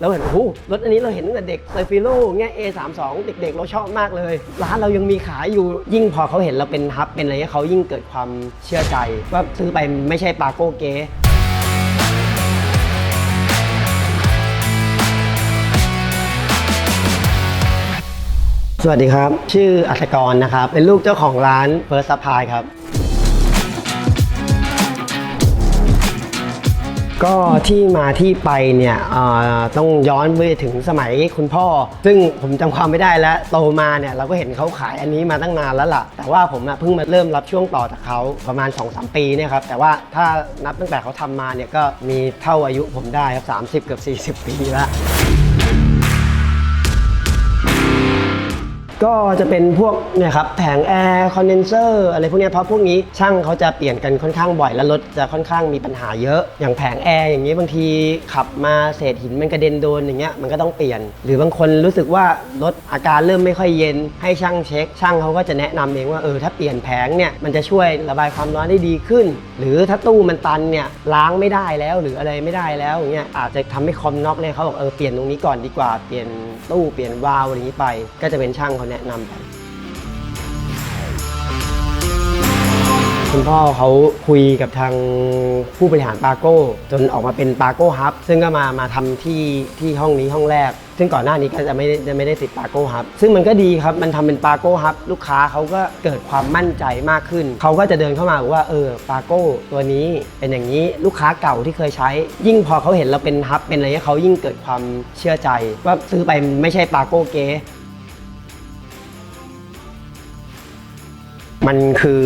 แล้วเห็นโอ้โหรถอันนี้เราเห็นตั้งแต่เด็กเซฟิโลเงี้ย A32 เด็กๆ เราชอบมากเลย ร้านเรายังมีขายอยู่ยิ่งพอเขาเห็นเราเป็นฮับ เป็นอะไรเงี้ยเขายิ่งเกิดความเชื่อใจ ว่าซื้อไปไม่ใช่ปาโก้เก๊สวัสดีครับ ชื่ออัศกรนะครับ เป็นลูกเจ้าของร้านเฟิร์สซัพพลายครับ ก็ที่มาที่ไปเนี่ยต้องย้อนไปถึงสมัยคุณพ่อ ซึ่งผมจำความไม่ได้แล้วโตมาเนี่ยเราก็เห็นเขาขายอันนี้มาตั้งนานแล้วล่ะ แต่ว่าผมเพิ่งมาเริ่มรับช่วงต่อจากเขาประมาณ 2-3 ปีเนี่ยครับแต่ว่าถ้านับตั้งแต่เขาทำมาเนี่ยก็มีเท่าอายุผมได้ครับ30 เกือบ 40 ปีแล้ว ก็จะเป็นพวกเนี่ยครับแผงแอร์คอนเดนเซอร์อะไรพวกเนี้ยเพราะพวกนี้ช่างเขาจะเปลี่ยนกันค่อนข้างบ่อยแล้วรถจะค่อนข้างมีปัญหาเยอะ อย่างแผงแอร์อย่างนี้บางทีขับมาเศษหินมันกระเด็นโดนอย่างเงี้ยมันก็ต้องเปลี่ยน หรือบางคนรู้สึกว่ารถอาการเริ่มไม่ค่อยเย็นให้ช่างเช็ค ช่างเขาก็จะแนะนำเองว่าเออถ้าเปลี่ยนแผงเนี่ยมันจะช่วยระบายความร้อนได้ดีขึ้น หรือถ้าตู้มันตันเนี่ยล้างไม่ได้แล้วหรืออะไรไม่ได้แล้วอย่างเงี้ยอาจจะทำให้คอมน็อกเลยเขาบอกเออเปลี่ยนตรงนี้ก่อนดีกว่าเปลี่ยนตู้เปลี่ยนวาล์วอะไรอย่างนี้ไป ก็จะเป็นช่างเขาแนะนำไปคุณพ่อเขาคุยกับทางผู้บริหารปาโก้ จนออกมาเป็นปาโก้ฮับซึ่งก็มามาทำที่ที่ห้องนี้ห้องแรก ซึ่งก่อนหน้านี้ก็จะไม่จะไม่ได้ติดปาโก้ฮับซึ่งมันก็ดีครับมันทำเป็นปาโก้ฮับลูกค้าเขาก็เกิดความมั่นใจมากขึ้น เขาก็จะเดินเข้ามาบอกว่าเออปาโก้ตัวนี้เป็นอย่างนี้ลูกค้าเก่าที่เคยใช้ ยิ่งพอเขาเห็นเราเป็นฮับเป็นอะไรเงี้ยเขายิ่งเกิดความเชื่อใจ ว่าซื้อไปไม่ใช่ปาโก้เก๊ มันคือ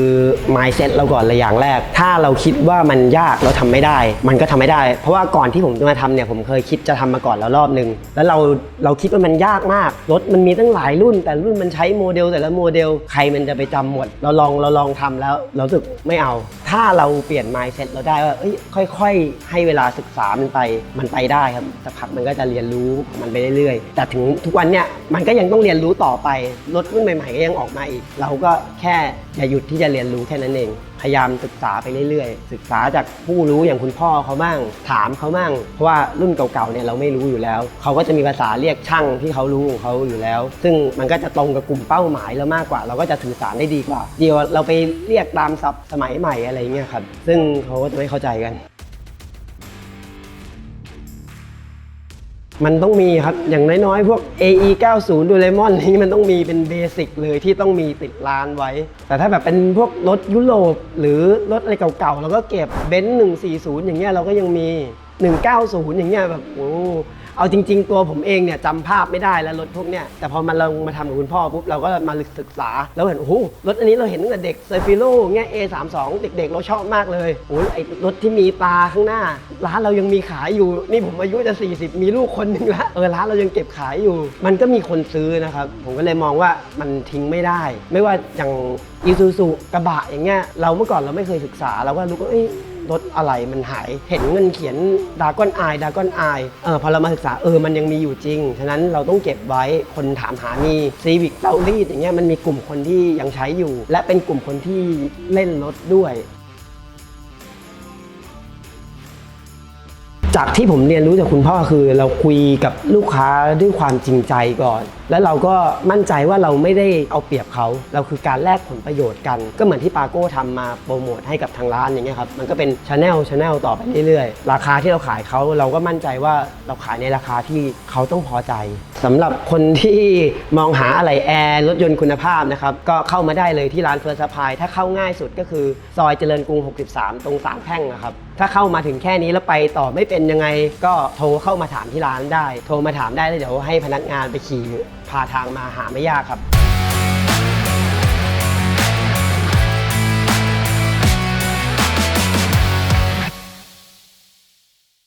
mindset เราก่อนเลยอย่างแรก ถ้าเราคิดว่ามันยากเราทำไม่ได้ มันก็ทำไม่ได้ เพราะว่าก่อนที่ผมจะมาทำเนี่ยผมเคยคิดจะทำมาก่อนแล้วรอบนึง แล้วเราเราคิดว่ามันยากมาก รถมันมีตั้งหลายรุ่น แต่รุ่นมันใช้โมเดล แต่ละโมเดลใครมันจะไปจำหมด เราลองเราลองทำแล้วเราสึกไม่เอา ถ้าเราเปลี่ยน mindset เราได้ว่าเอ้ยค่อย ๆ ให้เวลาศึกษามันไปมันไปได้ครับสักพักมันก็จะเรียนรู้มันไปเรื่อยๆแต่ถึงทุกวันเนี่ยมันก็ยังต้องเรียนรู้ต่อไปรถรุ่นใหม่ ๆ ก็ยังออกมาอีก เราก็แค่อย่าหยุดที่จะเรียนรู้แค่นั้นเอง พยายามศึกษาไปเรื่อยๆ ศึกษาจากผู้รู้อย่างคุณพ่อเขาบ้าง ถามเขาบ้าง เพราะว่ารุ่นเก่าๆเนี่ยเราไม่รู้อยู่แล้ว เขาก็จะมีภาษาเรียกช่างที่เขารู้ของเขาอยู่แล้ว ซึ่งมันก็จะตรงกับกลุ่มเป้าหมายเรามากกว่า เราก็จะสื่อสารได้ดีกว่า เดี๋ยวเราไปเรียกตามศัพท์สมัยใหม่อะไรเงี้ยครับ ซึ่งเขาก็จะไม่เข้าใจกัน มันต้องมีครับ อย่างน้อยๆ พวก AE 90ดูเลมอนนี้มันต้องมีเป็นเบสิกเลยที่ต้องมีติดร้านไว้ แต่ถ้าแบบเป็นพวกรถยุโรปหรือรถอะไรเก่าๆเราก็เก็บเบนซ์140 อย่างเงี้ยเราก็ยังมี 190 อย่างเงี้ยแบบโอ้ เอาจริง ๆ ตัวผมเองเนี่ยจำภาพไม่ได้แล้วรถพวกเนี้ยแต่พอมาลองมาทำกับคุณพ่อปุ๊บเราก็มาศึกษา แล้วเห็นโอ้โหรถอันนี้เราเห็นตั้งแต่เด็กเซฟิโลเงี้ย A32 เด็กๆเราชอบมากเลยโอ้ยไอรถที่มีตาข้างหน้า ร้านเรายังมีขายอยู่ นี่ผมอายุจะ 40 มีลูกคนหนึ่งละเออร้านเรายังเก็บขายอยู่ มันก็มีคนซื้อนะครับ ผมก็เลยมองว่ามันทิ้งไม่ได้ ไม่ว่าอย่างอีซูซูกระบะอย่างเงี้ยเราเมื่อก่อนเราไม่เคยศึกษาเราก็รู้ว่าเอ้ย รถอะไรมันหาย เห็นเงินเขียนดากอนอายดากอนอายเออพอเรามาศึกษาเออมันยังมีอยู่จริง ฉะนั้นเราต้องเก็บไว้คนถามหามีซีวิกเตารีดอย่างเงี้ยมันมีกลุ่มคนที่ยังใช้อยู่ และเป็นกลุ่มคนที่เล่นรถด้วย จากที่ผมเรียนรู้จากคุณพ่อคือเราคุยกับลูกค้าด้วยความจริงใจก่อน แล้วเราก็มั่นใจว่าเราไม่ได้เอาเปรียบเขา เราคือการแลกผลประโยชน์กัน ก็เหมือนที่ปาโก้ทำมาโปรโมทให้กับทางร้านอย่างเงี้ยครับมันก็เป็นชาแนลชาแนลต่อไปเรื่อยๆ ราคาที่เราขายเขาเราก็มั่นใจว่าเราขายในราคาที่เขาต้องพอใจ สำหรับคนที่มองหาอะไรแอร์รถยนต์คุณภาพนะครับ ก็เข้ามาได้เลยที่ร้านเฟิร์สพายถ้าเข้าง่ายสุดก็คือ ซอยเจริญกรุง 63 ตรงสามแพร่งนะครับ ถ้าเข้ามาถึงแค่นี้แล้วไปต่อไม่เป็นยังไง ก็โทรเข้ามาถามที่ร้านได้ โทรมาถามได้แล้วเดี๋ยวให้พนักงานไปขี่พาทางมาหาไม่ยากครับ